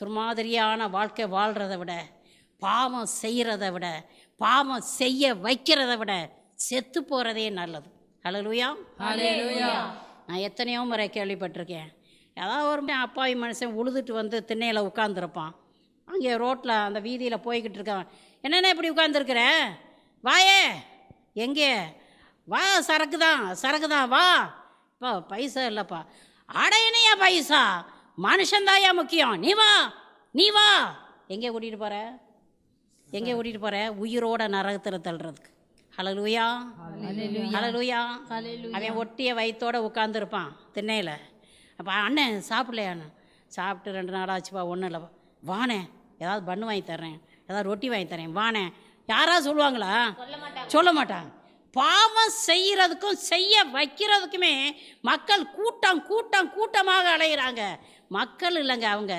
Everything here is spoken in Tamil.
துர்மாதிரியான வாழ்க்கை வாழ்கிறத விட பாவம் செய்கிறத விட பாவம் செய்ய வைக்கிறத விட செத்து போகிறதே நல்லது. ஹalleluya நான் எத்தனையோ முறை கேள்விப்பட்டிருக்கேன். ஏதாவது ஒரு அப்பாவி மனுஷன் உழுதுட்டு வந்து திண்ணையில் உட்காந்துருப்பான் அங்கே ரோட்டில் அந்த வீதியில் போய்கிட்டு இருக்கான். என்னென்ன இப்படி உட்காந்துருக்குற வாயே! எங்கே? வா சரக்கு தான் சரக்கு தான் வா. இப்போ பைசா இல்லைப்பா. அடையணையா பைசா? மனுஷன்தாயா முக்கியம். நீ வா நீ வா. எங்கே கூட்டிகிட்டு போகிற எங்கே கூட்டிகிட்டு போகிற உயிரோட நரகத்தில் தள்ளுறதுக்கு. ஹலலூயா ஹலலூயா அவன் ஒட்டிய வயித்தோட உட்காந்துருப்பான் திண்ணையில். அப்போ அண்ணன் சாப்பிடலையாண்ணே சாப்பிட்டு ரெண்டு நாள் ஆச்சுப்பா ஒன்றும் இல்லை வானே ஏதாவது பண்ணு வாங்கி தர்றேன். ஏதாவது ரொட்டி வாங்கி தரேன் வானே யாராவது சொல்லுவாங்களா? சொல்ல மாட்டாங்க. பாவம் செய்கிறதுக்கும் செய்ய வைக்கிறதுக்குமே மக்கள் கூட்டம் கூட்டம் கூட்டமாக அலைகிறாங்க மக்கள் இல்லைங்க அவங்க.